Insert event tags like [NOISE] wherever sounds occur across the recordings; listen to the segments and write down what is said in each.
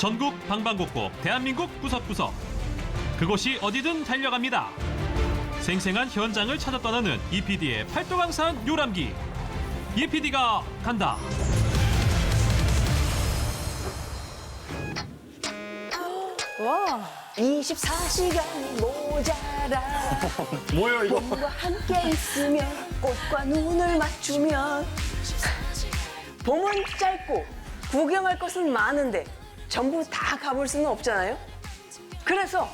전국 방방곡곡 대한민국 구석구석 그곳이 어디든 달려갑니다. 생생한 현장을 찾아 떠나는 EPD의 팔도강산 요람기 EPD가 간다. 와. 24시간이 모자라 [LAUGHS] 뭐예요 이거? 봄과 함께 있으면 꽃과 눈을 맞추면 봄은 짧고 구경할 것은 많은데 전부 다 가볼 수는 없잖아요? 그래서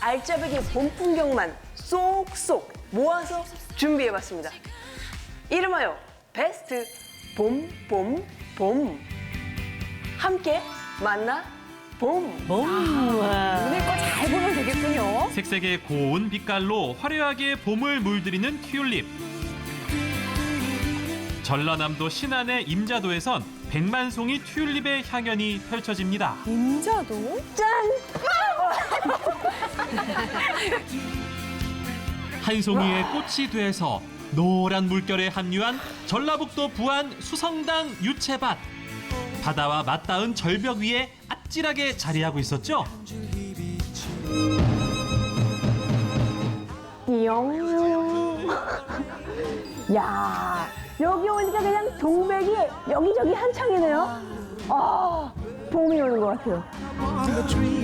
알짜배기 봄 풍경만 쏙쏙 모아서 준비해봤습니다. 이름하여 베스트 봄 봄 봄. 함께 만나 봄. 눈에 거잘 보면 되겠군요. 색색의 고운 빛깔로 화려하게 봄을 물들이는 튤립. 전라남도 신안의 임자도에선 백만송이 튤립의 향연이 펼쳐집니다. 임자도? 짠! 한 송이의 꽃이 돼서 노란 물결에 합류한 전라북도 부안 수성당 유채밭. 바다와 맞닿은 절벽 위에 아찔하게 자리하고 있었죠. 영. [LAUGHS] 야, 여기 오니까 그냥 동백이 여기저기 한창이네요. 아, 봄이 오는 것 같아요.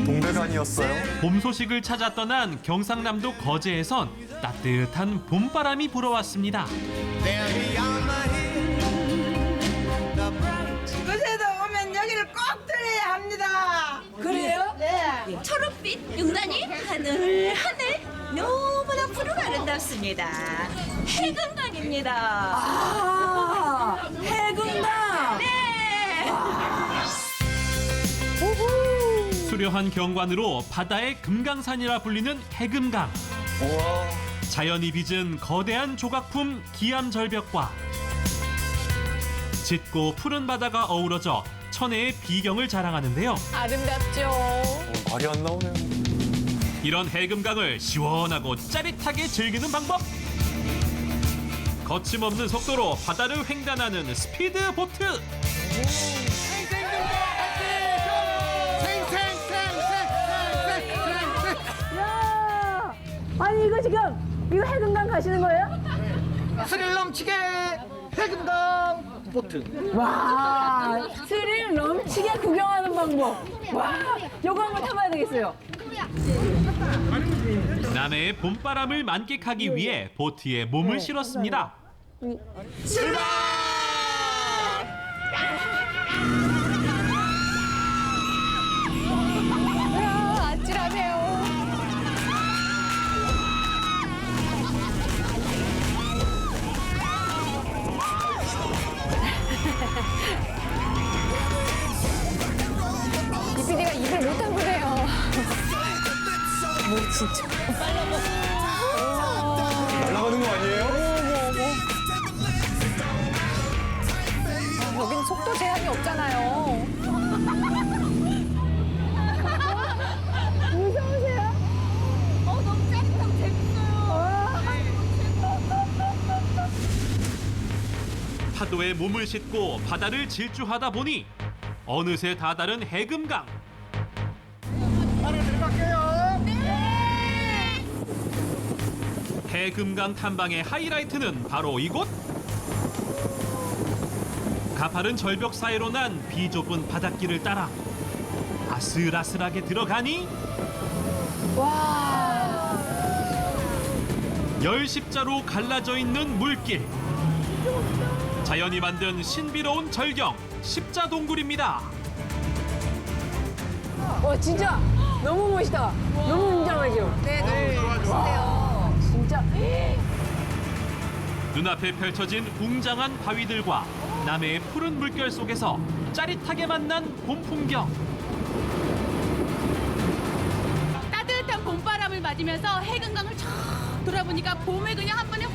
동백아니었어요? 봄 소식을 찾아 떠난 경상남도 거제에선 따뜻한 봄바람이 불어왔습니다. 그새도 오면 여기를 꼭 들려야 합니다. 그래요? 네. 초록빛 용단이 하늘 하늘 너무나 푸르고 아름답습니다. 해금 강입니다. 아, 해군다. 네. 수려한 경관으로 바다의 금강산이라 불리는 해금강. 우와. 자연이 빚은 거대한 조각품 기암절벽과 짙고 푸른 바다가 어우러져 천혜의 비경을 자랑하는데요. 아름답죠. 어, 말이 안 나오네요. 이런 해금강을 시원하고 짜릿하게 즐기는 방법. 거침없는 속도로 바다를 횡단하는 스피드 보트. 야, 아니 이거 지금 이거 해군강 가시는 거예요? 스릴 넘치게 해금강 보트. 와, 스릴 넘치게 구경하는 방법. 와, 요거 한번 타봐야 되겠어요. 남해의 봄바람을 만끽하기 위해 보트에 몸을 실었습니다. 이야, 진짜. 날아가는 거 아니에요? 여긴 속도 제한이 없잖아요. 파도에 몸을 싣고 바다를 질주하다 보니 어느새 다다른 해금강. 해금강 탐방의 하이라이트는 바로 이곳. 가파른 절벽 사이로 난 비좁은 바닷길을 따라 아슬아슬하게 들어가니 열 십자로 갈라져 있는 물길. 자연이 만든 신비로운 절경 십자 동굴입니다. 와, 진짜 너무 멋있다. 너무 웅장하죠? 네, 너무. 진짜. 눈앞에 펼쳐진 웅장한 바위들과 남해의 푸른 물결 속에서 짜릿하게 만난 봄 풍경. 따뜻한 봄바람을 맞으면서 해금강을 쫙 돌아보니까 봄을 그냥 한 번에 확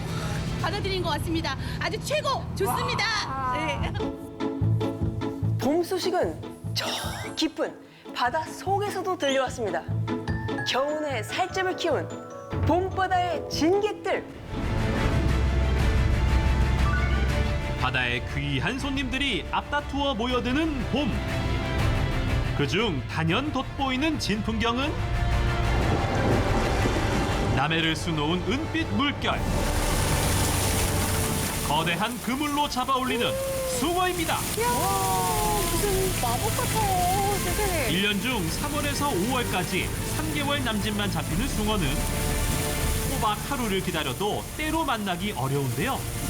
받아들인 것 같습니다. 아주 최고 좋습니다. 네. 봄 소식은 저 깊은 바다 속에서도 들려왔습니다. 겨우내 살점을 키운 봄바다의 진객들. 바다에 귀한 손님들이 앞다투어 모여드는 봄. 그중 단연 돋보이는 진풍경은 남해를 수놓은 은빛 물결. 거대한 그물로 잡아올리는 숭어입니다. 무슨 마법 같아. 세상에. 1년 중 3월에서 5월까지 3개월 남짓만 잡히는 숭어는 꼬박 하루를 기다려도 때로 만나기 어려운데요.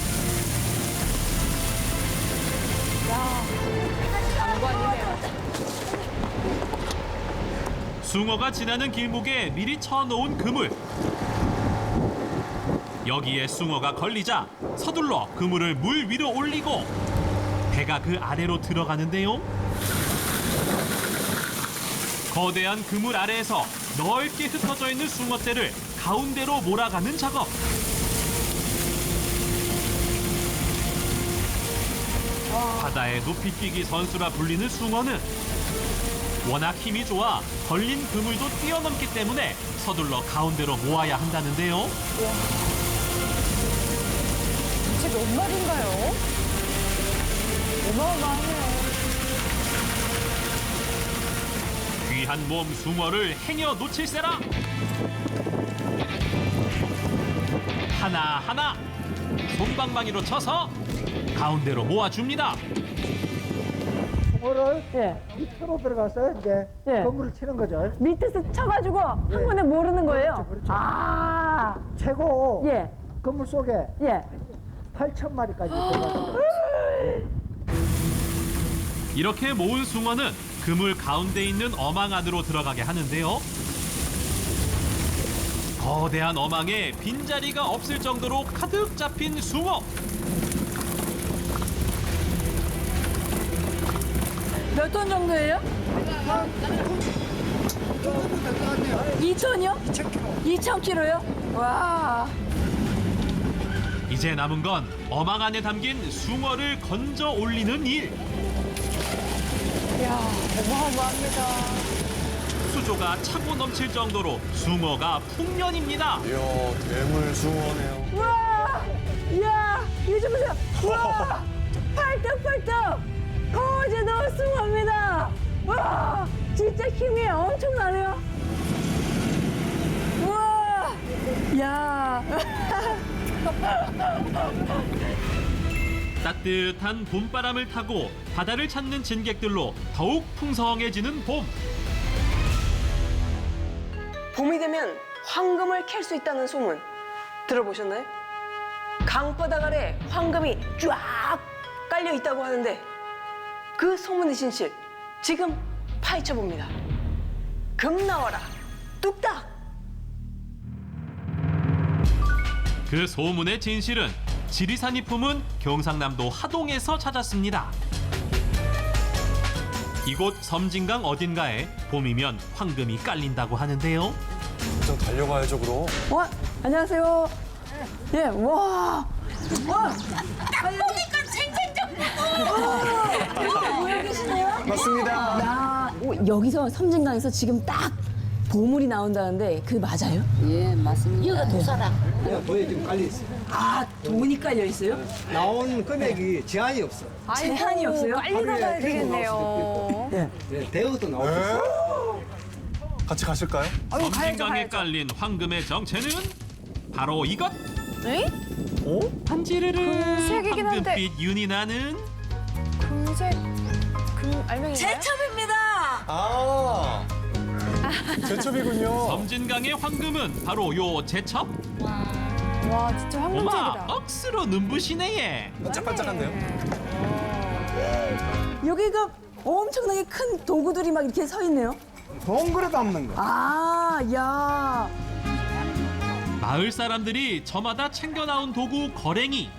숭어가 지나는 길목에 미리 쳐놓은 그물. 여기에 숭어가 걸리자 서둘러 그물을 물 위로 올리고 배가 그 아래로 들어가는데요. 거대한 그물 아래에서 넓게 흩어져 있는 숭어떼를 가운데로 몰아가는 작업. 바다의 높이뛰기 선수라 불리는 숭어는 워낙 힘이 좋아 걸린 그물도 뛰어넘기 때문에 서둘러 가운데로 모아야 한다는데요. 대체 몇 마리인가요? 어마어마하네요. 귀한 몸 숭어를 행여 놓칠세라. 하나하나 손방망이로 쳐서 가운데로 모아줍니다. 를 예. 밑으로 들어가서 이제 예. 건물을 치는 거죠. 밑에서 쳐가지고 한 번에 모르는 거예요. 그렇죠, 그렇죠. 아, 최고 예, 건물 속에 예. 8천 마리까지 들어가요. 이렇게 모은 숭어는 그물 가운데 있는 어망 안으로 들어가게 하는데요. 거대한 어망에 빈자리가 없을 정도로 가득 잡힌 숭어. 몇 톤 정도예요? 2톤이요? 2천 킬로요? 와. 이제 남은 건 어망 안에 담긴 숭어를 건져 올리는 일. 이야, 어마어마합니다. 수조가 차고 넘칠 정도로 숭어가 풍년입니다. 이야, 대물 숭어네요. 와! 이야! 이거 좀 보세요! 와! 팔떡팔떡! 거제도 숭어입니다! 와! 진짜 힘이 엄청나네요! 와! 야! [LAUGHS] 따뜻한 봄바람을 타고 바다를 찾는 진객들로 더욱 풍성해지는 봄. 봄이 되면 황금을 캘 수 있다는 소문 들어보셨나요? 강바닥 아래 황금이 쫙 깔려 있다고 하는데 그 소문의 진실 지금 파헤쳐 봅니다. 금 나와라 뚝딱 그 소문의 진실은 지리산이 품은 경상남도 하동에서 찾았습니다. 이곳 섬진강 어딘가에 봄이면 황금이 깔린다고 하는데요. 좀 달려가야죠, 그럼. 와 안녕하세요. 예 와. 와. 보니까 생생정 모여 계시네요? 맞습니다. 아, 오, 여기서 섬진강에서 지금 딱 보물이 나온다는데 그 맞아요? 이거 두 사람 도에 지금 깔려 있어요. 아 돈이 깔려 있어요? 나온 금액이 제한이 없어. 제한이 없어요? 빨리 나가야 되겠네요. 예. 네, 대여도 나올 수 있어. 같이 가실까요? 아유, 가야죠, 섬진강에 가야죠. 깔린 황금의 정체는 바로 이것. 에이? 한지르르 금색이긴 한데. 황금빛 윤이 나는 금색, 금, 알맹이인가요? 제첩입니다. 아, 제첩이군요. 섬진강의 황금은 바로 요 제첩. 와, 진짜 황금색이다. 억수로 눈부시네 예. 반짝반짝한데요? 여기 그 엄청나게 큰 도구들이 막 이렇게 서 있네요. 동그래 담는 거. 아, 야. 마을 사람들이 저마다 챙겨 나온 도구 거랭이.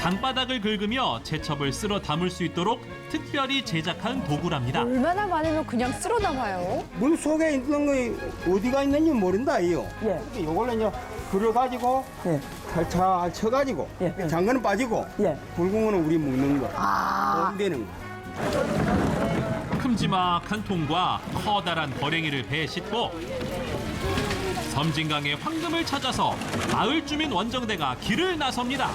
강바닥을 긁으며 제첩을 쓸어 담을 수 있도록 특별히 제작한 도구랍니다. 얼마나 많으면 그냥 쓸어 담아요? 물 속에 있는 거 어디가 있는지 모른다 이요. 예. 이걸로 이제 그려 가지고 예. 살짝 쳐가지고 예. 장거는 빠지고 예. 굵은 거는 우리 먹는 거. 아. 되는 거. 큼지막한 통과 커다란 거랭이를 배에 싣고 섬진강의 황금을 찾아서 마을 주민 원정대가 길을 나섭니다.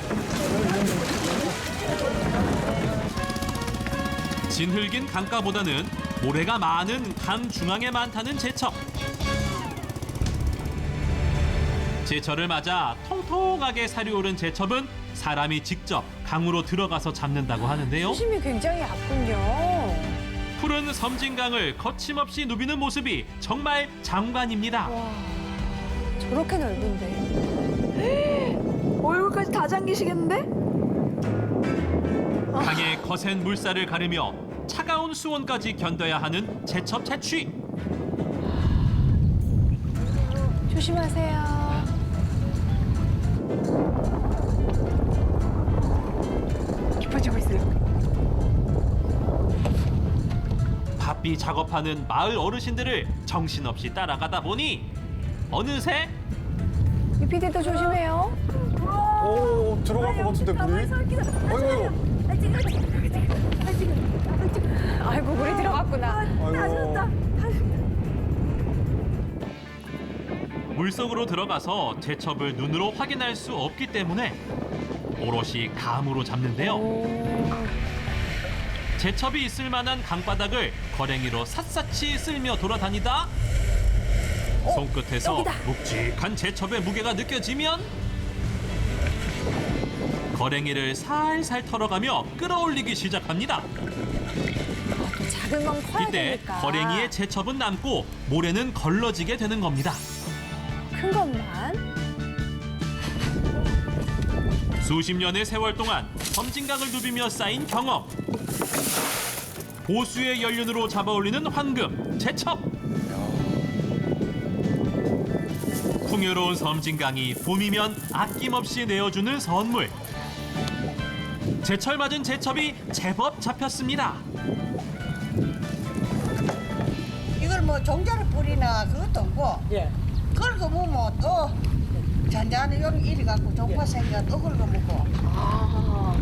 진흙인 강가보다는 모래가 많은 강 중앙에 많다는 제철. 제철을 맞아 통통하게 살이 오른 제첩은 사람이 직접 강으로 들어가서 잡는다고 하는데요. 수심이 굉장히 얕군요. 푸른 섬진강을 거침없이 누비는 모습이 정말 장관입니다. 와, 저렇게 넓은데. 얼굴까지 다 잠기시겠는데? 강의 거센 물살을 가르며 차가운 수온까지 견뎌야 하는 제첩 채취. 조심하세요. 깊어지고 있어요. 바삐 작업하는 마을 어르신들을 정신없이 따라가다 보니 어느새 이 PD도 조심해요. 오, 들어갈 것 같은데, 물이? 아이고, 아이고. 아이고, 물이 들어갔구나. 아이고. 물속으로 들어가서 제첩을 눈으로 확인할 수 없기 때문에 오롯이 감으로 잡는데요. 제첩이 있을 만한 강바닥을 거랭이로 샅샅이 쓸며 돌아다니다 손끝에서 묵직한 제첩의 무게가 느껴지면 거랭이를 살살 털어가며 끌어올리기 시작합니다. 작은 건 커야 이때 되니까. 거랭이의 제첩은 남고 모래는 걸러지게 되는 겁니다. 큰 것만. 수십 년의 세월 동안 섬진강을 누비며 쌓인 경험. 보수의 연륜으로 잡아올리는 황금, 제첩. 풍요로운 섬진강이 봄이면 아낌없이 내어주는 선물. 제철 맞은 제첩이 제법 잡혔습니다. 이걸 뭐 종자를 뿌리나 그것도 없고 예. 긁어 먹으면 또 잔잔히 이리 갖고 종파 생겨 또 긁어 먹고 아,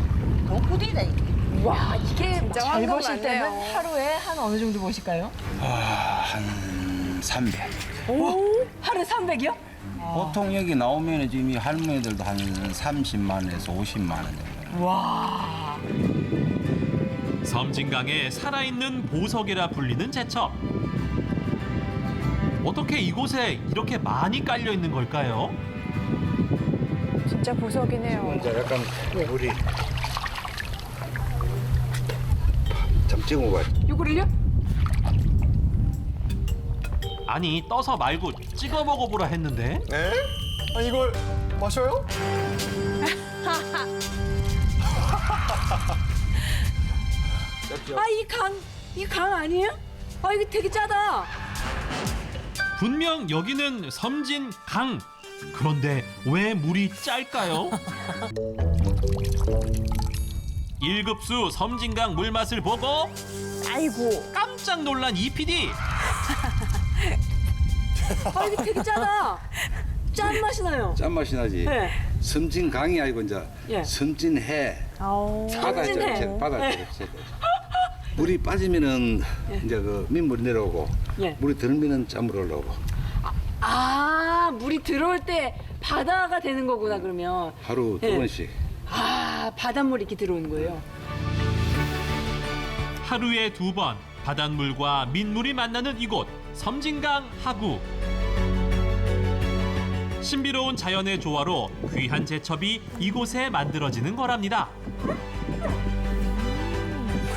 독구디다 이게 와, 이게 진짜 잘 황금 같네요. 때는 하루에 한 어느 정도 버실까요? 한 300. 오, 하루에 300이요? 보통 여기 나오면 지금 이 할머니들도 한 30만 원에서 50만 원 정도. 와. 섬진강의 살아있는 보석이라 불리는 제첩. 어떻게 이곳에 이렇게 많이 깔려 있는 걸까요? 진짜 보석이네요. 이제 약간 물이 좀 찍어봐. 요거를요? 아니 떠서 말고 찍어 먹어보라 했는데 에? 아, 이걸 마셔요? 아, 이 강, 이 강 아니에요? 아, 이거 되게 짜다. 분명 여기는 섬진 강. 그런데 왜 물이 짤까요? [LAUGHS] 1급수 섬진강 물맛을 보고 아이고. 깜짝 놀란 이 PD. 아, 이거 되게 짜다. 짠 맛이 나요. 짠맛이 나지. 네. 섬진 강이 아니고 이제 예. 섬진 해. 바다 섬진해. 쪽, 바다 네. 쪽. 물이 빠지면은 이제 그 민물이 내려오고 예. 물이 들면은 짠물 올라오고 아, 물이 들어올 때 바다가 되는 거구나, 그러면. 하루 두 예. 번씩. 아, 바닷물이 이렇게 들어오는 거예요. 하루에 두 번 바닷물과 민물이 만나는 이곳 섬진강 하구. 신비로운 자연의 조화로 귀한 제첩이 이곳에 만들어지는 거랍니다.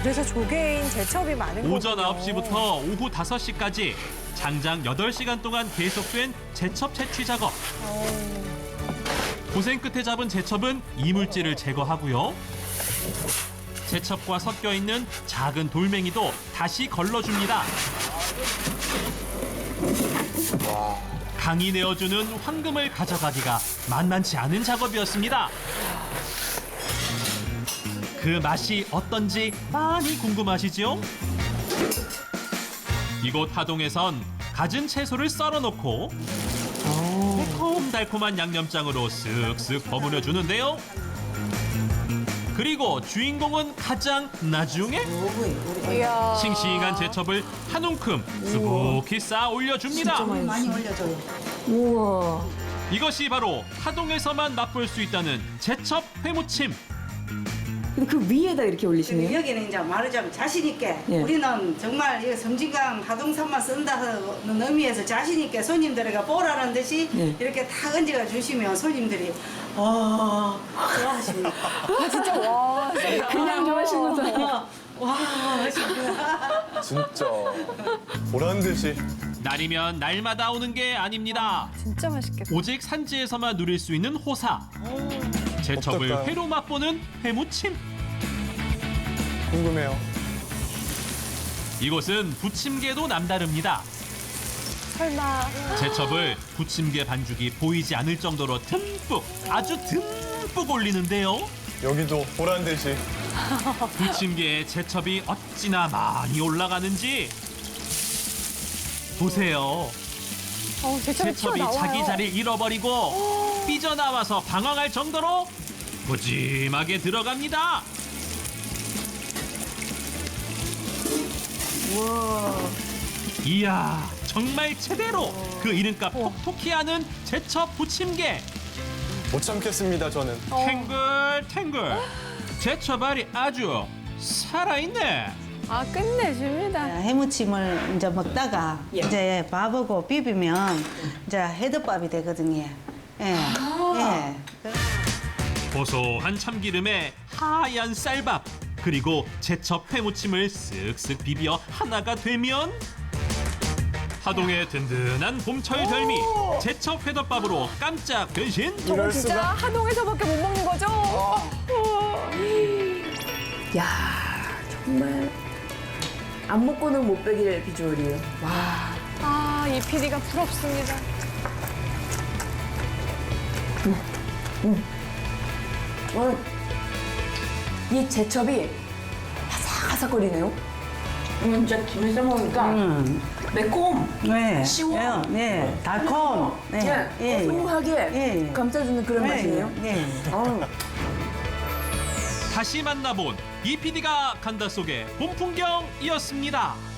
그래서 조개인 제첩이 많은 오전 거군요. 9시부터 오후 5시까지 장장 8시간 동안 계속된 제첩 채취 작업. 고생 끝에 잡은 제첩은 이물질을 제거하고요. 제첩과 섞여 있는 작은 돌멩이도 다시 걸러줍니다. 강이 내어주는 황금을 가져가기가 만만치 않은 작업이었습니다. 그 맛이 어떤지 많이 궁금하시죠? 이곳 하동에선 갖은 채소를 썰어 놓고 달콤달콤한 양념장으로 쓱쓱 버무려 주는데요. 그리고 주인공은 가장 나중에 이야. 싱싱한 제첩을 한 움큼 수북히 쌓아 올려줍니다. 많이 올려줘요 우와. 이것이 바로 하동에서만 맛볼 수 있다는 제첩 회무침. 근데 그 위에다 이렇게 올리시네요. 여기는 이제 말하자면 자신 있게 예. 우리는 정말 이 섬진강 하동산만 쓴다는 의미에서 자신 있게 손님들에게 보라는 듯이 예. 이렇게 다 얹어 주시면 손님들이 와 좋아하십니다. 아, 진짜 와. 그냥 좋아하시는 거죠? 와. 진짜 보란 듯이 날이면 날마다 오는 게 아닙니다. 진짜 맛있겠다. 오직 산지에서만 누릴 수 있는 호사. 제첩을 어떨까요? 회로 맛보는 회무침. 궁금해요. 이곳은 부침개도 남다릅니다. 설마. 제첩을 부침개 반죽이 보이지 않을 정도로 듬뿍 아주 듬뿍 올리는데요. 여기도 보란 듯이 [LAUGHS] 부침개에 제첩이 어찌나 많이 올라가는지 보세요. 어, 제첩이 제첩이 튀어나와요. 자기 자리를 잃어버리고 삐져나와서 방황할 정도로 무짐하게 들어갑니다. 이야 정말 제대로 그 이름값 톡톡히 하는 제첩 부침개 못 참겠습니다 저는. 탱글탱글 제첩알이 아주 살아있네. 아, 끝내줍니다. 해무침을 이제 먹다가 이제 밥하고 비비면 이제 해덮밥이 되거든요. 예. 예. 고소한 참기름에 하얀 쌀밥 그리고 제첩 회무침을 쓱쓱 비벼 하나가 되면 하동의 든든한 봄철 별미 제첩 회덮밥으로 깜짝 변신 저거 이럴 진짜 수가. 하동에서밖에 못 먹는 거죠? 어. 야 정말 안 먹고는 못 베길 비주얼이에요. 와. 아, 이 PD가 부럽습니다. 어, 이 제첩이 바삭바삭거리네요. 음, 진짜 김에서 먹으니까 음. 매콤, 네. 시원. 예. 네. 달콤. 네. 예, 고소하게 예. 감싸주는 그런 맛이네요. 네. 어. 다시 만나본 이 PD가 간다 속의 봄 풍경이었습니다.